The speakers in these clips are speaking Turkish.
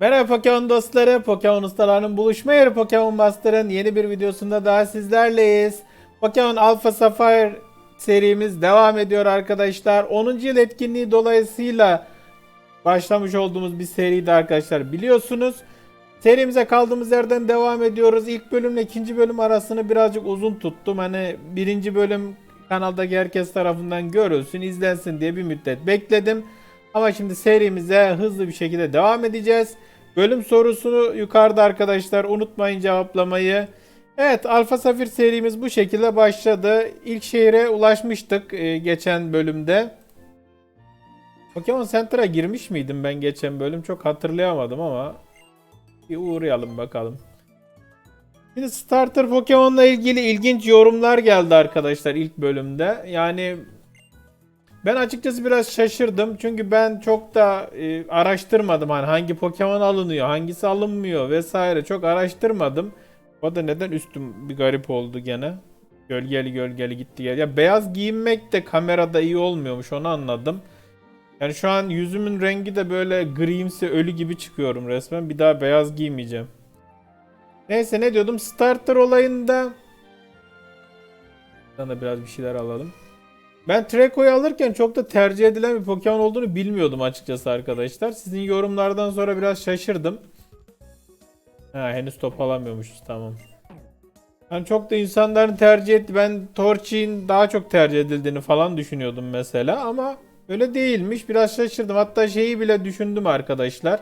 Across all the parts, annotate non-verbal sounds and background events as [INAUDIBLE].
Merhaba Pokemon dostları, Pokemon ustalarının buluşma yeri Pokemon Master'ın yeni bir videosunda daha sizlerleyiz. Pokemon Alpha Sapphire serimiz devam ediyor arkadaşlar. 10. yıl etkinliği dolayısıyla başlamış olduğumuz bir seriydi arkadaşlar biliyorsunuz. Serimize kaldığımız yerden devam ediyoruz. İlk bölümle ikinci bölüm arasını birazcık uzun tuttum. Hani birinci bölüm kanaldaki herkes tarafından görülsün, izlensin diye bir müddet bekledim. Ama şimdi serimize hızlı bir şekilde devam edeceğiz. Bölüm sorusunu yukarıda arkadaşlar unutmayın cevaplamayı. Evet Alfa Safir serimiz bu şekilde başladı. İlk şehre ulaşmıştık e, geçen bölümde. Pokemon Center'a girmiş miydim ben geçen bölüm çok hatırlayamadım ama bir uğrayalım bakalım. Şimdi Starter Pokemon'la ilgili ilginç yorumlar geldi arkadaşlar ilk bölümde. Yani ben açıkçası biraz şaşırdım. Çünkü ben çok da e, araştırmadım. Hani hangi Pokemon alınıyor, hangisi alınmıyor vesaire çok araştırmadım. O da neden üstüm bir garip oldu gene. Gölgeli gölgeli gitti gel. Ya beyaz giyinmek de kamerada iyi olmuyormuş onu anladım. Yani şu an yüzümün rengi de böyle grimsi ölü gibi çıkıyorum resmen. Bir daha beyaz giymeyeceğim. Neyse ne diyordum? Starter olayında da biraz bir şeyler alalım. Ben Treko'yu alırken çok da tercih edilen bir Pokemon olduğunu bilmiyordum açıkçası arkadaşlar. Sizin yorumlardan sonra biraz şaşırdım. Ha henüz top alamıyormuşuz tamam. Ben çok da insanların tercih etti. Ben Torchi'nin daha çok tercih edildiğini falan düşünüyordum mesela ama öyle değilmiş. Biraz şaşırdım. Hatta şeyi bile düşündüm arkadaşlar.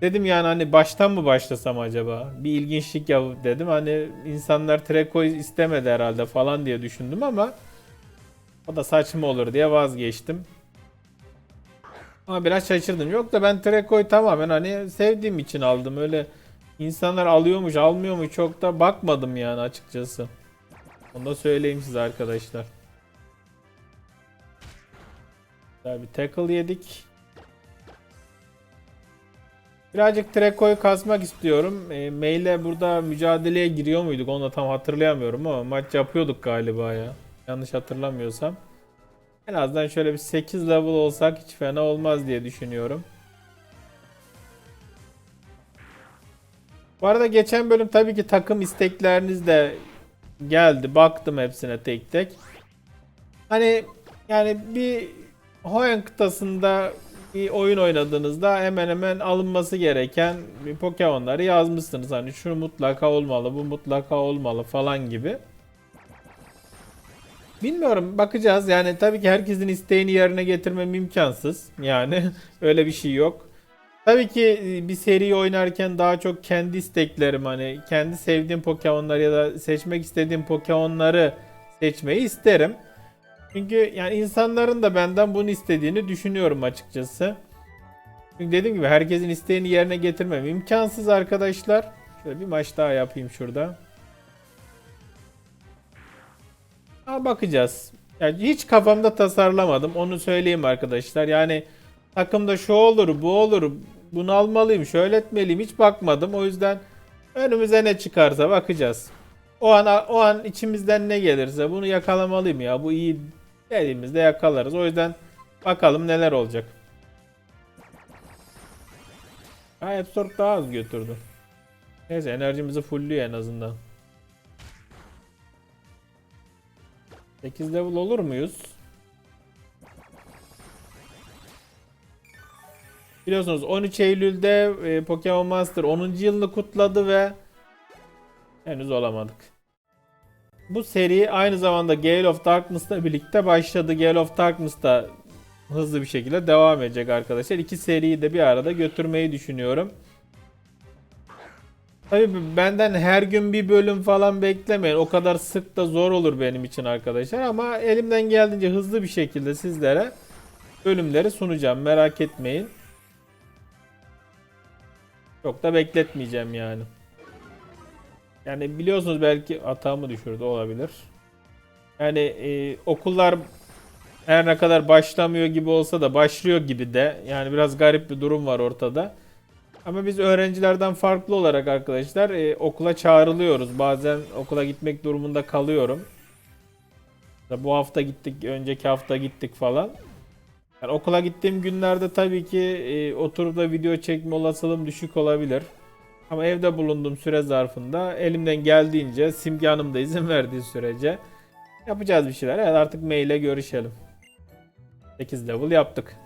Dedim yani hani baştan mı başlasam acaba? Bir ilginçlik ya dedim. Hani insanlar Treko'yu istemedi herhalde falan diye düşündüm ama o da saçma olur diye vazgeçtim. Ama biraz şaşırdım. Yok da ben Treko'yu tamamen hani sevdiğim için aldım. Öyle insanlar alıyormuş almıyormuş çok da bakmadım yani açıkçası. Onu da söyleyeyim size arkadaşlar. Güzel bir tackle yedik. Birazcık Treko'yu kasmak istiyorum. E, Mail'e burada mücadeleye giriyor muyduk onu da tam hatırlayamıyorum ama maç yapıyorduk galiba ya. Yanlış hatırlamıyorsam. En azından şöyle bir 8 level olsak hiç fena olmaz diye düşünüyorum. Bu arada geçen bölüm tabii ki takım istekleriniz de geldi. Baktım hepsine tek tek. Hani yani bir Hoenn kıtasında bir oyun oynadığınızda hemen hemen alınması gereken bir Pokemon'ları yazmışsınız. Hani şu mutlaka olmalı, bu mutlaka olmalı falan gibi. Bilmiyorum bakacağız yani tabii ki herkesin isteğini yerine getirmem imkansız. Yani [LAUGHS] öyle bir şey yok. Tabii ki e, bir seri oynarken daha çok kendi isteklerim hani kendi sevdiğim Pokemon'ları ya da seçmek istediğim Pokemon'ları seçmeyi isterim. Çünkü yani insanların da benden bunu istediğini düşünüyorum açıkçası. Çünkü dediğim gibi herkesin isteğini yerine getirmem imkansız arkadaşlar. Şöyle bir maç daha yapayım şurada. Ha bakacağız. Yani hiç kafamda tasarlamadım. Onu söyleyeyim arkadaşlar. Yani takımda şu olur, bu olur. Bunu almalıyım, şöyle etmeliyim. Hiç bakmadım. O yüzden önümüze ne çıkarsa bakacağız. O an o an içimizden ne gelirse bunu yakalamalıyım ya. Bu iyi dediğimizde yakalarız. O yüzden bakalım neler olacak. Ha Absorb daha az götürdü. Neyse enerjimizi fullüyor en azından. 8 level olur muyuz? Biliyorsunuz 13 Eylül'de e, Pokemon Master 10. yılını kutladı ve henüz olamadık. Bu seri aynı zamanda Gale of Darkness'la birlikte başladı. Gale of Darkness da hızlı bir şekilde devam edecek arkadaşlar. İki seriyi de bir arada götürmeyi düşünüyorum. Tabii benden her gün bir bölüm falan beklemeyin. O kadar sık da zor olur benim için arkadaşlar. Ama elimden geldiğince hızlı bir şekilde sizlere bölümleri sunacağım. Merak etmeyin. Çok da bekletmeyeceğim yani. Yani biliyorsunuz belki hatamı düşürdü olabilir. Yani e, okullar her ne kadar başlamıyor gibi olsa da başlıyor gibi de. Yani biraz garip bir durum var ortada. Ama biz öğrencilerden farklı olarak arkadaşlar e, okula çağrılıyoruz. Bazen okula gitmek durumunda kalıyorum. Bu hafta gittik, önceki hafta gittik falan. Yani okula gittiğim günlerde tabii ki e, oturup da video çekme olasılığım düşük olabilir. Ama evde bulunduğum süre zarfında elimden geldiğince Simge Hanım da izin verdiği sürece yapacağız bir şeyler. Evet artık maile görüşelim. 8 level yaptık.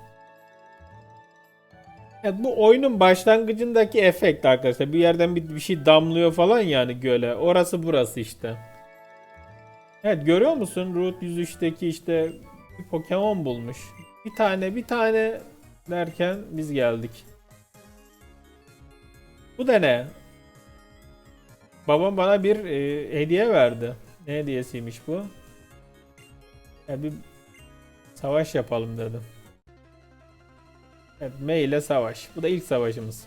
Evet bu oyunun başlangıcındaki efekt arkadaşlar. Bir yerden bir, bir şey damlıyor falan yani göle. Orası burası işte. Evet görüyor musun? Route 103'teki işte bir Pokemon bulmuş. Bir tane bir tane derken biz geldik. Bu da ne? Babam bana bir e, hediye verdi. Ne hediyesiymiş bu? Yani bir savaş yapalım dedim. Evet, M ile savaş. Bu da ilk savaşımız.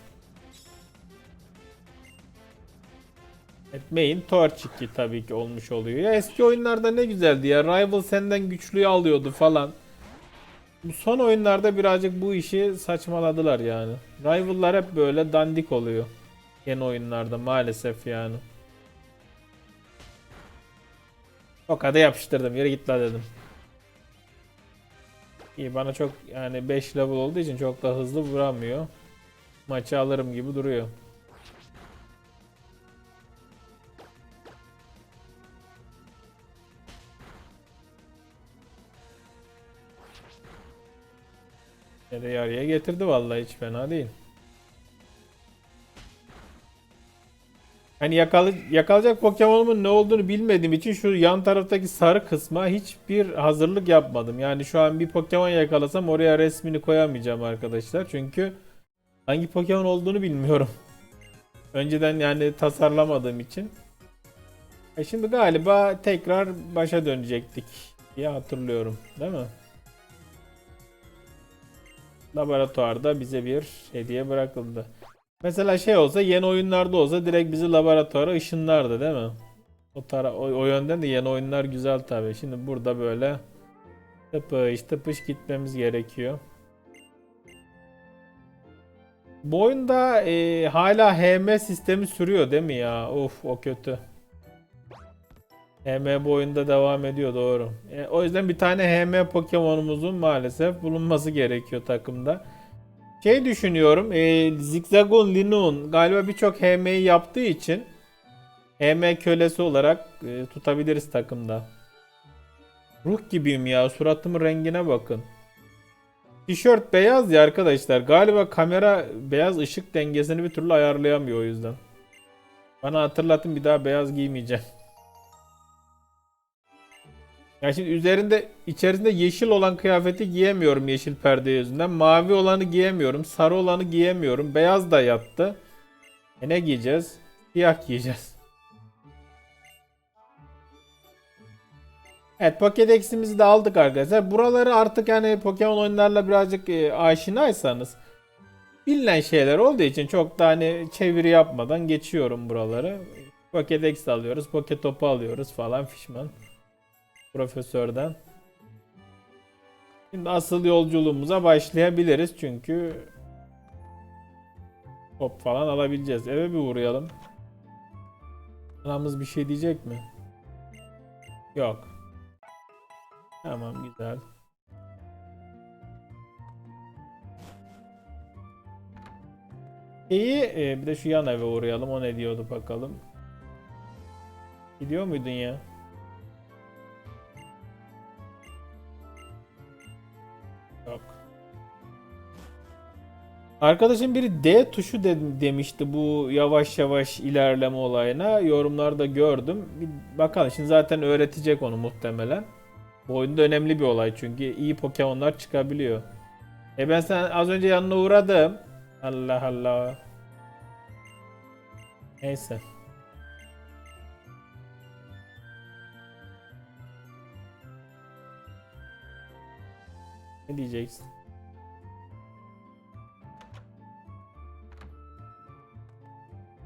Evet, main Torch 2 tabii ki olmuş oluyor. Ya eski oyunlarda ne güzeldi ya. Rival senden güçlüyü alıyordu falan. Bu son oyunlarda birazcık bu işi saçmaladılar yani. Rival'lar hep böyle dandik oluyor. Yeni oyunlarda maalesef yani. O kadar yapıştırdım. Yere git la dedim. İyi bana çok yani 5 level olduğu için çok da hızlı vuramıyor. Maçı alırım gibi duruyor. Yarı yarıya getirdi vallahi hiç fena değil. Hani yakalı, yakalayacak Pokemon'umun ne olduğunu bilmediğim için şu yan taraftaki sarı kısma hiçbir hazırlık yapmadım. Yani şu an bir Pokemon yakalasam oraya resmini koyamayacağım arkadaşlar. Çünkü hangi Pokemon olduğunu bilmiyorum. [LAUGHS] Önceden yani tasarlamadığım için. E şimdi galiba tekrar başa dönecektik diye hatırlıyorum. Değil mi? Laboratuvarda bize bir hediye bırakıldı. Mesela şey olsa yeni oyunlarda olsa direkt bizi laboratuvara ışınlardı değil mi? O, tara o, o yönden de yeni oyunlar güzel tabii. Şimdi burada böyle tıpış tıpış gitmemiz gerekiyor. Bu oyunda e, hala HM sistemi sürüyor değil mi ya? Of o kötü. HM bu oyunda devam ediyor doğru. E, o yüzden bir tane HM Pokemon'umuzun maalesef bulunması gerekiyor takımda. Şey düşünüyorum. E, Zigzagoon Linoon galiba birçok HM'yi yaptığı için HM kölesi olarak e, tutabiliriz takımda. Ruh gibiyim ya. Suratımın rengine bakın. Tişört beyaz ya arkadaşlar. Galiba kamera beyaz ışık dengesini bir türlü ayarlayamıyor o yüzden. Bana hatırlatın bir daha beyaz giymeyeceğim. [LAUGHS] Ya şimdi üzerinde içerisinde yeşil olan kıyafeti giyemiyorum yeşil perde yüzünden. Mavi olanı giyemiyorum. Sarı olanı giyemiyorum. Beyaz da yattı. E ne giyeceğiz? Siyah giyeceğiz. Evet Pokédex'imizi de aldık arkadaşlar. Buraları artık yani Pokemon oyunlarla birazcık e, aşinaysanız bilinen şeyler olduğu için çok da hani çeviri yapmadan geçiyorum buraları. Pokédex alıyoruz, Poketop'u alıyoruz falan fişman profesörden. Şimdi asıl yolculuğumuza başlayabiliriz çünkü top falan alabileceğiz. Eve bir uğrayalım. Anamız bir şey diyecek mi? Yok. Tamam güzel. İyi e, bir de şu yan eve uğrayalım. O ne diyordu bakalım. Gidiyor muydun ya? Arkadaşım biri D tuşu de- demişti bu yavaş yavaş ilerleme olayına. Yorumlarda gördüm. Bir bakalım şimdi zaten öğretecek onu muhtemelen. Bu oyunda önemli bir olay çünkü iyi Pokemon'lar çıkabiliyor. E ben sen az önce yanına uğradım. Allah Allah. Neyse. Ne diyeceksin?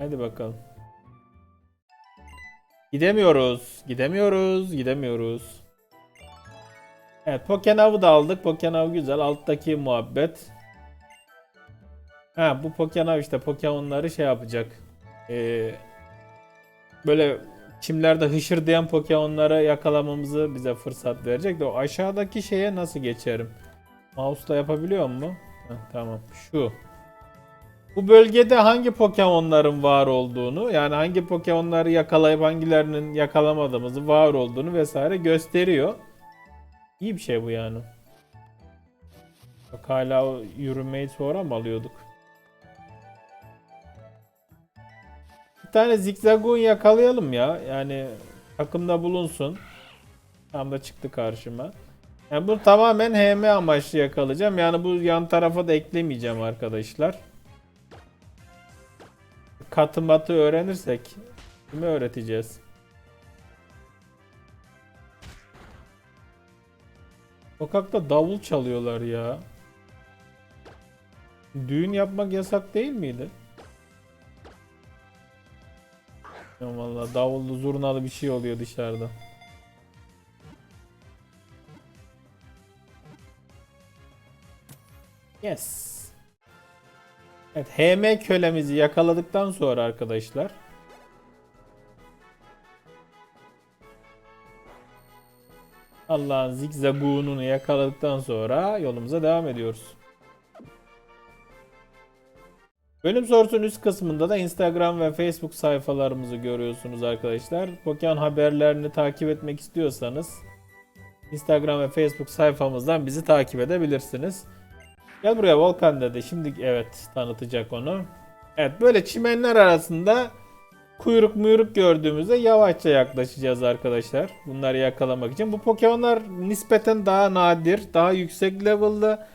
Hadi bakalım. Gidemiyoruz. Gidemiyoruz. Gidemiyoruz. Evet Pokenav'ı da aldık. Pokenav güzel. Alttaki muhabbet. Ha bu Pokenav işte Pokemon'ları şey yapacak. Ee, böyle çimlerde hışırdayan Pokemon'ları yakalamamızı bize fırsat verecek de o aşağıdaki şeye nasıl geçerim? Mouse'la yapabiliyor mu? Heh, tamam. Şu. Bu bölgede hangi Pokemon'ların var olduğunu, yani hangi Pokemon'ları yakalayıp hangilerinin yakalamadığımızı, var olduğunu vesaire gösteriyor. İyi bir şey bu yani. Bak hala o yürümeyi sonra mı alıyorduk? Bir tane Zigzagoon yakalayalım ya. Yani takımda bulunsun. Tam da çıktı karşıma. Yani bunu tamamen HM amaçlı yakalayacağım. Yani bu yan tarafa da eklemeyeceğim arkadaşlar. Katı matı öğrenirsek kime öğreteceğiz? Sokakta davul çalıyorlar ya. Düğün yapmak yasak değil miydi? Ya vallahi davullu zurnalı bir şey oluyor dışarıda. Yes. Evet HM kölemizi yakaladıktan sonra arkadaşlar. Allah'ın zigzagoonunu yakaladıktan sonra yolumuza devam ediyoruz. Bölüm sorusunun üst kısmında da Instagram ve Facebook sayfalarımızı görüyorsunuz arkadaşlar. Pokemon haberlerini takip etmek istiyorsanız Instagram ve Facebook sayfamızdan bizi takip edebilirsiniz. Gel buraya Volkan dedi. Şimdi evet tanıtacak onu. Evet böyle çimenler arasında kuyruk muyruk gördüğümüzde yavaşça yaklaşacağız arkadaşlar. Bunları yakalamak için. Bu Pokemon'lar nispeten daha nadir, daha yüksek level'lı.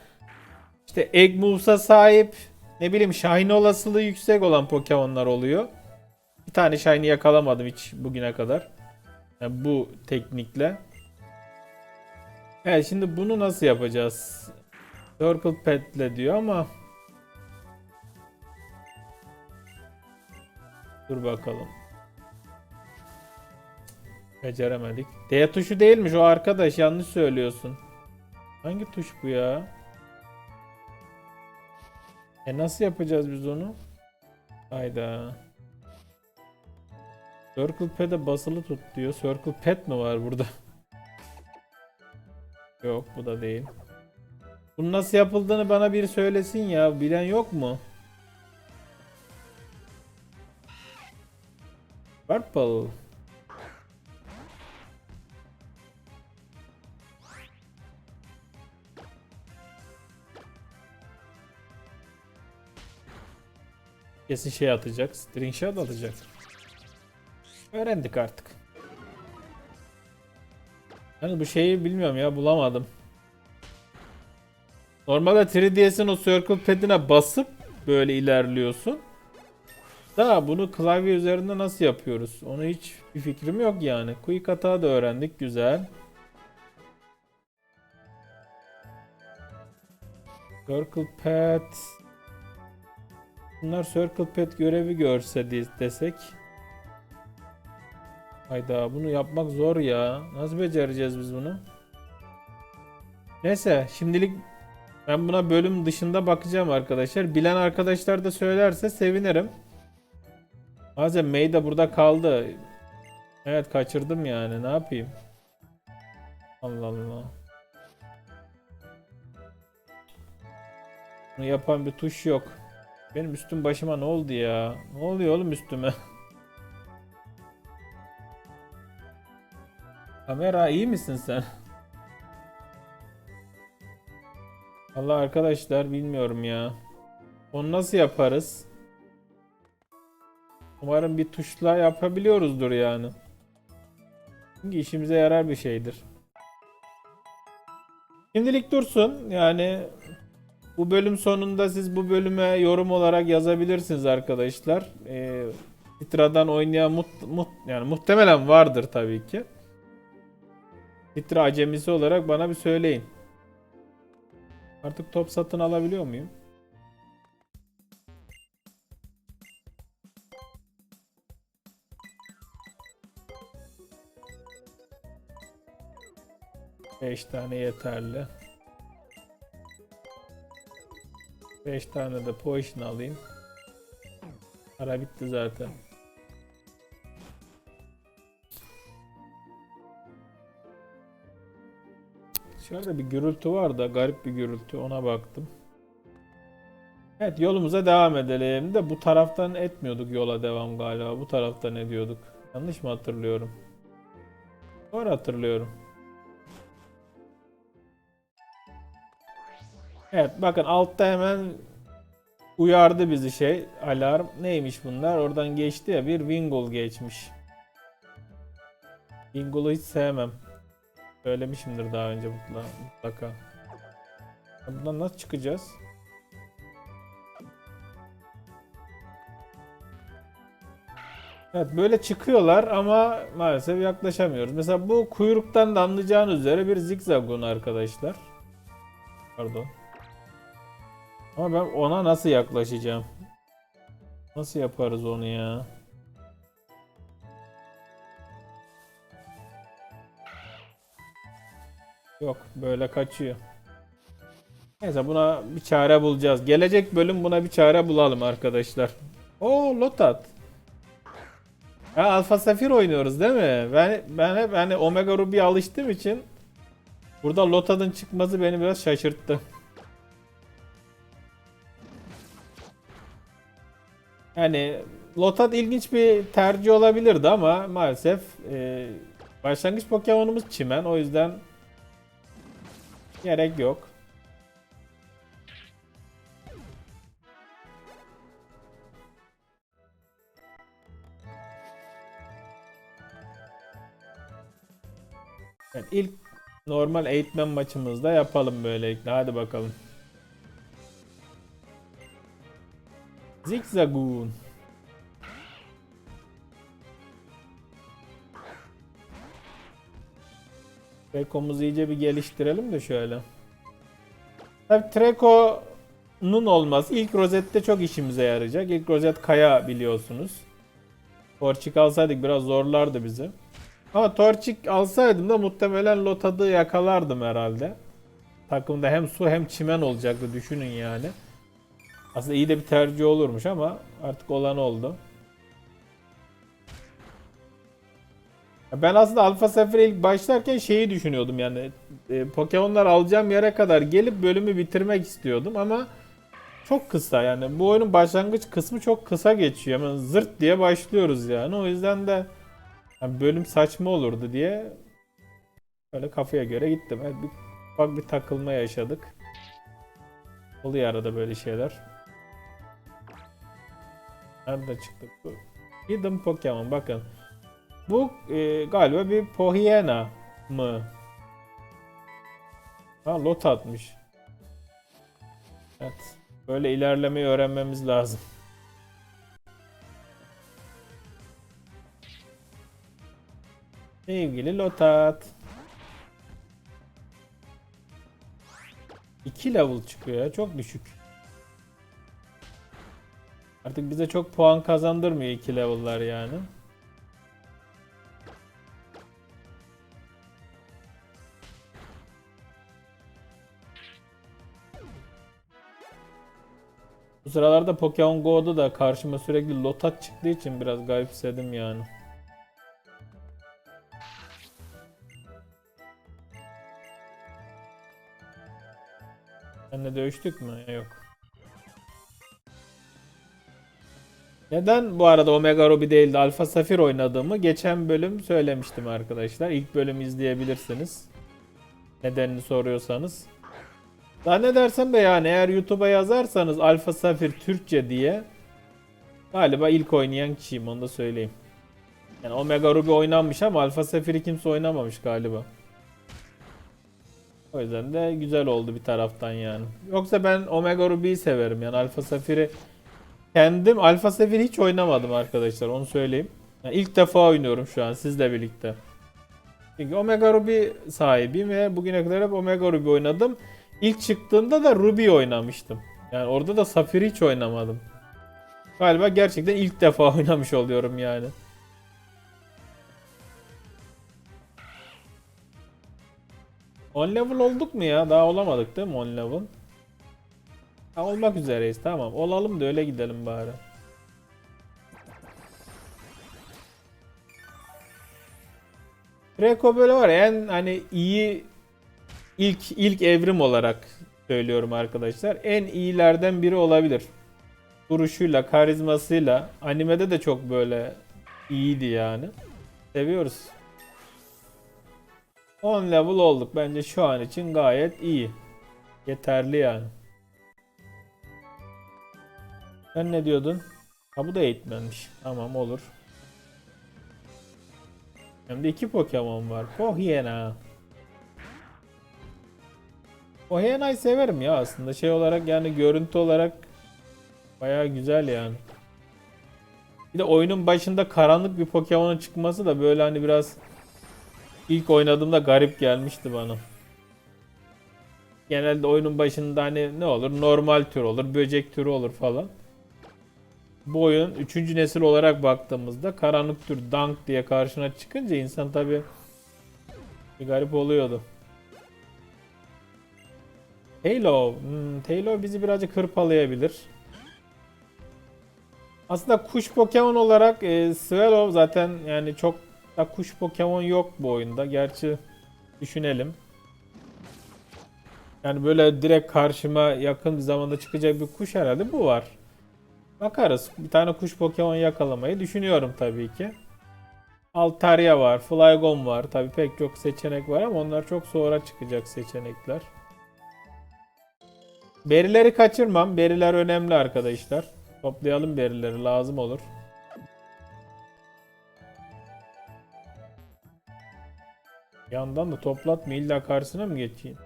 İşte Egg Moves'a sahip, ne bileyim Shiny olasılığı yüksek olan Pokemon'lar oluyor. Bir tane Shiny yakalamadım hiç bugüne kadar. Yani bu teknikle. Evet şimdi bunu nasıl yapacağız? Circle Pet'le diyor ama Dur bakalım. Beceremedik. D tuşu değilmiş o arkadaş yanlış söylüyorsun. Hangi tuş bu ya? E nasıl yapacağız biz onu? Hayda. Circle Pad'e basılı tut diyor. Circle Pad mi var burada? [LAUGHS] Yok bu da değil. Bunun nasıl yapıldığını bana bir söylesin ya. Bilen yok mu? Purple. Kesin şey atacak. String shot atacak. Öğrendik artık. Yani bu şeyi bilmiyorum ya bulamadım. Normalde 3DS'in o circle pad'ine basıp böyle ilerliyorsun. Da bunu klavye üzerinde nasıl yapıyoruz? Onu hiç bir fikrim yok yani. Quick hata da öğrendik. Güzel. Circle pad. Bunlar circle pad görevi görse de- desek. Hayda bunu yapmak zor ya. Nasıl becereceğiz biz bunu? Neyse şimdilik ben buna bölüm dışında bakacağım arkadaşlar. Bilen arkadaşlar da söylerse sevinirim. Bazen May de burada kaldı. Evet kaçırdım yani ne yapayım. Allah Allah. Bunu yapan bir tuş yok. Benim üstüm başıma ne oldu ya? Ne oluyor oğlum üstüme? [LAUGHS] Kamera iyi misin sen? Allah arkadaşlar bilmiyorum ya. Onu nasıl yaparız? Umarım bir tuşla yapabiliyoruzdur yani. Çünkü işimize yarar bir şeydir. Şimdilik dursun. Yani bu bölüm sonunda siz bu bölüme yorum olarak yazabilirsiniz arkadaşlar. Ee, Titra'dan oynayan mut, mut, yani muhtemelen vardır tabii ki. Titra acemisi olarak bana bir söyleyin. Artık top satın alabiliyor muyum? Beş tane yeterli. Beş tane de potion alayım. Para bitti zaten. Dışarıda bir gürültü var da garip bir gürültü ona baktım. Evet yolumuza devam edelim de bu taraftan etmiyorduk yola devam galiba. Bu taraftan ediyorduk. Yanlış mı hatırlıyorum? Doğru hatırlıyorum. Evet bakın altta hemen uyardı bizi şey alarm. Neymiş bunlar? Oradan geçti ya bir Wingull geçmiş. Wingull'u hiç sevmem. Söylemişimdir daha önce mutla- mutlaka. Bundan nasıl çıkacağız? Evet böyle çıkıyorlar ama maalesef yaklaşamıyoruz. Mesela bu kuyruktan da anlayacağınız üzere bir zigzagun arkadaşlar. Pardon. Ama ben ona nasıl yaklaşacağım? Nasıl yaparız onu ya? Yok böyle kaçıyor. Neyse buna bir çare bulacağız. Gelecek bölüm buna bir çare bulalım arkadaşlar. Oo Lotat. Ha Alfa Safir oynuyoruz değil mi? Ben ben hep hani Omega Ruby'ye alıştığım için burada Lotad'ın çıkması beni biraz şaşırttı. Yani Lotad ilginç bir tercih olabilirdi ama maalesef e, başlangıç Pokemon'umuz Çimen o yüzden gerek yok. Evet, ilk normal eğitmen maçımızda yapalım böylelikle. Hadi bakalım. Zigzagoon. Treko'muzu iyice bir geliştirelim de şöyle. Tabii Treko'nun olması ilk rozette çok işimize yarayacak. İlk rozet kaya biliyorsunuz. Torçik alsaydık biraz zorlardı bizi. Ama Torçik alsaydım da muhtemelen Lotad'ı yakalardım herhalde. Takımda hem su hem çimen olacaktı düşünün yani. Aslında iyi de bir tercih olurmuş ama artık olan oldu. Ben aslında Alpha Safir'e ilk başlarken şeyi düşünüyordum yani e, Pokemon'lar alacağım yere kadar gelip bölümü bitirmek istiyordum ama çok kısa yani bu oyunun başlangıç kısmı çok kısa geçiyor. Hemen zırt diye başlıyoruz yani o yüzden de yani bölüm saçma olurdu diye böyle kafaya göre gittim. Evet, bir, ufak bir takılma yaşadık. Oluyor arada böyle şeyler. Nerede çıktık bu? Hidden Pokemon bakın. Bu e, galiba bir Pohyena mı? Ha lot atmış. Evet. Böyle ilerlemeyi öğrenmemiz lazım. Sevgili Lotat. 2 level çıkıyor ya çok düşük. Artık bize çok puan kazandırmıyor 2 level'lar yani. Bu sıralarda Pokemon Go'da da karşıma sürekli Lotat çıktığı için biraz garipsedim yani. Seninle dövüştük mü? Yok. Neden bu arada Omega Ruby değil de Alpha Safir oynadığımı geçen bölüm söylemiştim arkadaşlar. İlk bölümü izleyebilirsiniz. Nedenini soruyorsanız. Daha ne dersem de yani eğer YouTube'a yazarsanız Alpha Safir Türkçe diye galiba ilk oynayan kişiyim onu da söyleyeyim. Yani Omega Ruby oynanmış ama Alpha Safir'i kimse oynamamış galiba. O yüzden de güzel oldu bir taraftan yani. Yoksa ben Omega Ruby'yi severim yani Alpha Safir'i kendim Alpha Safir hiç oynamadım arkadaşlar onu söyleyeyim. Yani ilk defa oynuyorum şu an sizle birlikte. Çünkü Omega Ruby sahibiyim ve bugüne kadar hep Omega Ruby oynadım. İlk çıktığında da Ruby oynamıştım. Yani orada da Safir hiç oynamadım. Galiba gerçekten ilk defa [LAUGHS] oynamış oluyorum yani. On level olduk mu ya? Daha olamadık değil mi on level? Ha, olmak üzereyiz tamam. Olalım da öyle gidelim bari. Draco böyle var en hani iyi ilk ilk evrim olarak söylüyorum arkadaşlar. En iyilerden biri olabilir. Duruşuyla, karizmasıyla, animede de çok böyle iyiydi yani. Seviyoruz. 10 level olduk. Bence şu an için gayet iyi. Yeterli yani. Sen ne diyordun? Ha bu da eğitmenmiş. Tamam olur. Hem de iki Pokemon var. Pohyena. Pohyena'yı severim ya aslında. Şey olarak yani görüntü olarak bayağı güzel yani. Bir de oyunun başında karanlık bir Pokemon'un çıkması da böyle hani biraz ilk oynadığımda garip gelmişti bana. Genelde oyunun başında hani ne olur? Normal tür olur, böcek türü olur falan. Bu oyun 3. nesil olarak baktığımızda karanlık tür Dank diye karşına çıkınca insan tabi garip oluyordu. Halo. Hmm, Halo bizi birazcık hırpalayabilir. Aslında kuş Pokemon olarak e, Swallow zaten yani çok da kuş Pokemon yok bu oyunda. Gerçi düşünelim. Yani böyle direkt karşıma yakın bir zamanda çıkacak bir kuş herhalde bu var. Bakarız. Bir tane kuş Pokemon yakalamayı düşünüyorum tabii ki. Altaria var, Flygon var. Tabii pek çok seçenek var ama onlar çok sonra çıkacak seçenekler. Berileri kaçırmam. Beriler önemli arkadaşlar. Toplayalım berileri lazım olur. Yandan da toplatma illa karşısına mı geçeyim?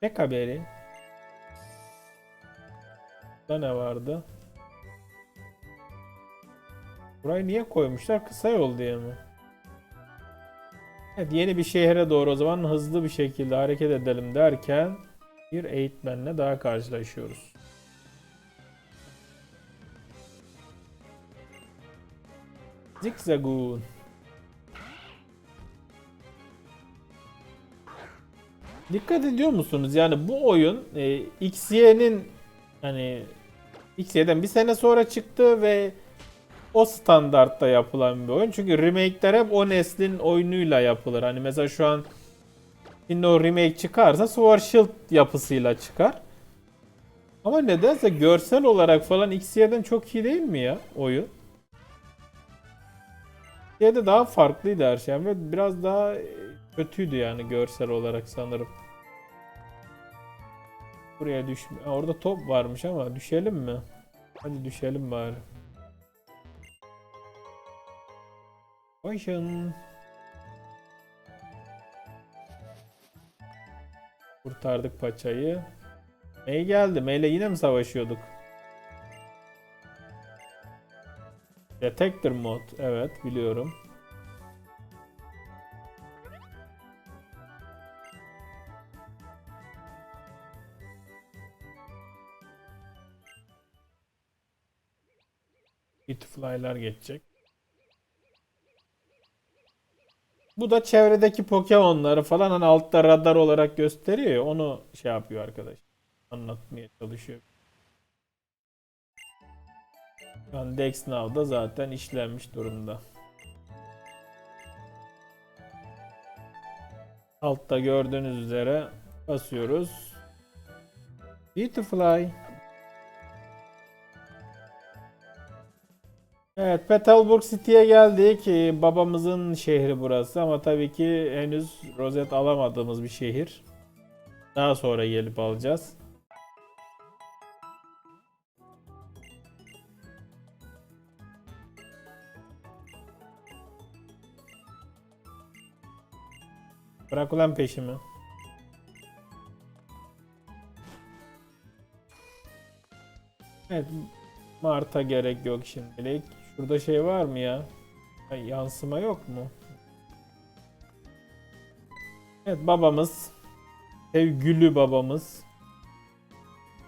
Tek haberi. Burada ne vardı? Burayı niye koymuşlar? Kısa yol diye mi? Evet yeni bir şehre doğru o zaman hızlı bir şekilde hareket edelim derken bir eğitmenle daha karşılaşıyoruz. Zigzagoon. Dikkat ediyor musunuz? Yani bu oyun e, XY'nin hani XY'den bir sene sonra çıktı ve o standartta yapılan bir oyun. Çünkü remake'ler hep o neslin oyunuyla yapılır. Hani mesela şu an şimdi o remake çıkarsa Sword Shield yapısıyla çıkar. Ama nedense görsel olarak falan XY'den çok iyi değil mi ya oyun? XY'de daha farklıydı her şey ve biraz daha kötüydü yani görsel olarak sanırım. Buraya düşme. Orada top varmış ama düşelim mi? Hadi düşelim bari. Koşun. Kurtardık paçayı. May geldi. May'le yine mi savaşıyorduk? Detector mod. Evet biliyorum. Hitfly'lar geçecek. Bu da çevredeki Pokemon'ları falan hani altta radar olarak gösteriyor ya onu şey yapıyor arkadaş. Anlatmaya çalışıyor. An Dex Now'da zaten işlenmiş durumda. Altta gördüğünüz üzere basıyoruz. Beautifly. Evet, Petalburg City'ye geldik. Ee, Babamızın şehri burası ama tabii ki henüz rozet alamadığımız bir şehir. Daha sonra gelip alacağız. Bırak ulan peşimi. Evet, Mart'a gerek yok şimdilik. Şurada şey var mı ya? Ha, yansıma yok mu? Evet babamız. Sevgili babamız.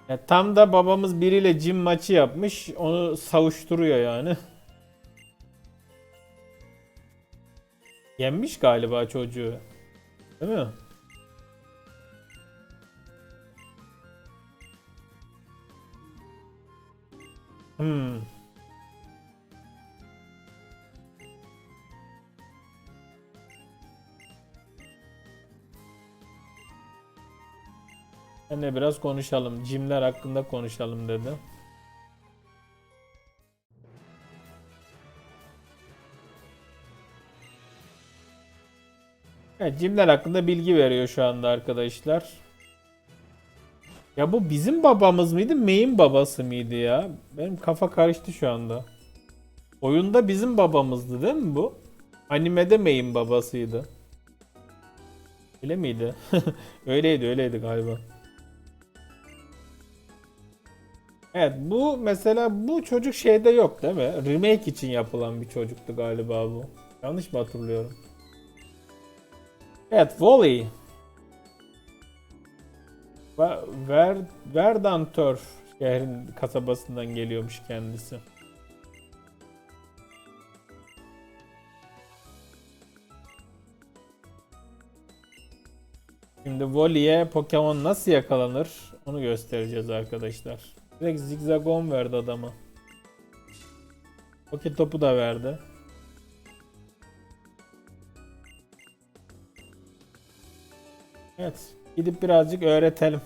Ya, tam da babamız biriyle cim maçı yapmış. Onu savuşturuyor yani. [LAUGHS] Yenmiş galiba çocuğu. Değil mi? Hmm. De biraz konuşalım. Jimler hakkında konuşalım dedi. Evet, Jimler hakkında bilgi veriyor şu anda arkadaşlar. Ya bu bizim babamız mıydı, May'in babası mıydı ya? Benim kafa karıştı şu anda. Oyunda bizim babamızdı değil mi bu? Animede May'in babasıydı. Öyle miydi? [LAUGHS] öyleydi, öyleydi galiba. Evet bu mesela bu çocuk şeyde yok değil mi? Remake için yapılan bir çocuktu galiba bu. Yanlış mı hatırlıyorum? Evet Wally. Ver, Ver, Verdanturf şehrin kasabasından geliyormuş kendisi. Şimdi Wally'e Pokemon nasıl yakalanır onu göstereceğiz arkadaşlar. Direkt zigzagon verdi adama. Poké topu da verdi. Evet. Gidip birazcık öğretelim.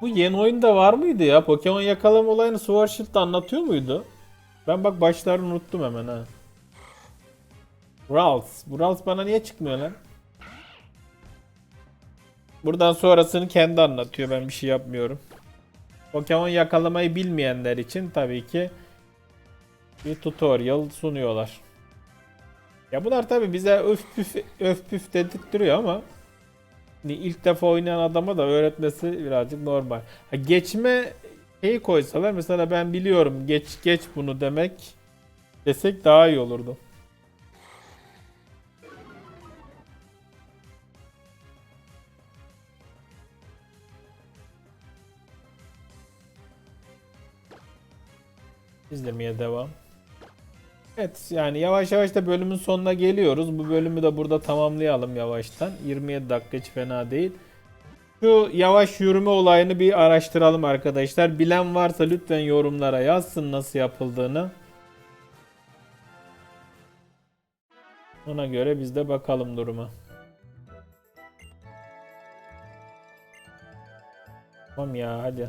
Bu yeni oyunda var mıydı ya? Pokemon yakalama olayını Sword Shield'da anlatıyor muydu? Ben bak başlarını unuttum hemen ha. Ralts. Bu Ralts bana niye çıkmıyor lan? Buradan sonrasını kendi anlatıyor. Ben bir şey yapmıyorum. Pokemon yakalamayı bilmeyenler için tabii ki bir tutorial sunuyorlar. Ya bunlar tabii bize öf püf öf püf dedirtiyor ama hani ilk defa oynayan adama da öğretmesi birazcık normal. Ha, geçme şeyi koysalar mesela ben biliyorum geç geç bunu demek desek daha iyi olurdu. İzlemeye devam. Evet yani yavaş yavaş da bölümün sonuna geliyoruz. Bu bölümü de burada tamamlayalım yavaştan. 27 dakika hiç fena değil. Şu yavaş yürüme olayını bir araştıralım arkadaşlar. Bilen varsa lütfen yorumlara yazsın nasıl yapıldığını. Ona göre biz de bakalım duruma. Tamam ya hadi.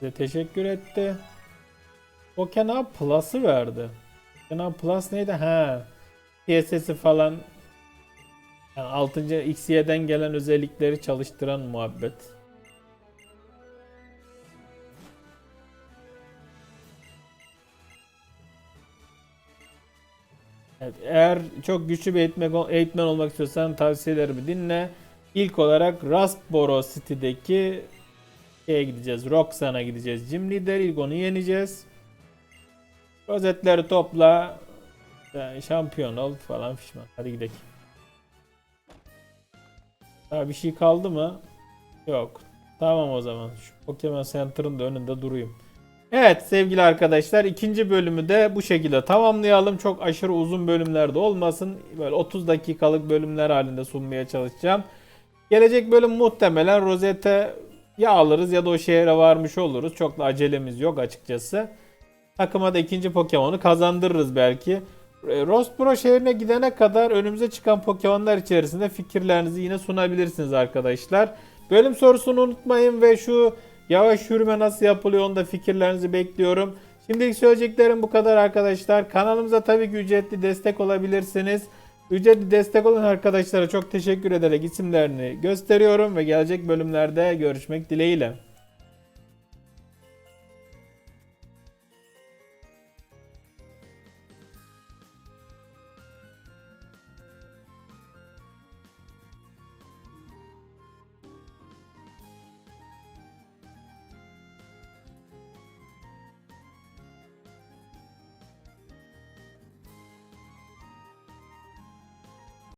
Size teşekkür etti. O Kenan Plus'ı verdi. Kenan Plus neydi? Ha. PSS'i falan yani 6. XY'den gelen özellikleri çalıştıran muhabbet. Evet, eğer çok güçlü bir eğitmen, eğitmen olmak istiyorsan tavsiyelerimi dinle. İlk olarak Rustboro City'deki şeye gideceğiz. Roxan'a gideceğiz. Gym Leader ilk onu yeneceğiz. Rozetleri topla. Yani şampiyon ol falan fişman. Hadi gidelim. Daha bir şey kaldı mı? Yok. Tamam o zaman. Şu Pokemon Center'ın da önünde durayım. Evet sevgili arkadaşlar ikinci bölümü de bu şekilde tamamlayalım. Çok aşırı uzun bölümlerde olmasın. Böyle 30 dakikalık bölümler halinde sunmaya çalışacağım. Gelecek bölüm muhtemelen rozete ya alırız ya da o şehre varmış oluruz. Çok da acelemiz yok açıkçası. Takıma da ikinci Pokemon'u kazandırırız belki. E, Rostboro şehrine gidene kadar önümüze çıkan Pokemon'lar içerisinde fikirlerinizi yine sunabilirsiniz arkadaşlar. Bölüm sorusunu unutmayın ve şu yavaş yürüme nasıl yapılıyor onu da fikirlerinizi bekliyorum. Şimdilik söyleyeceklerim bu kadar arkadaşlar. Kanalımıza tabii ki ücretli destek olabilirsiniz. Ücretli destek olan arkadaşlara çok teşekkür ederek isimlerini gösteriyorum ve gelecek bölümlerde görüşmek dileğiyle.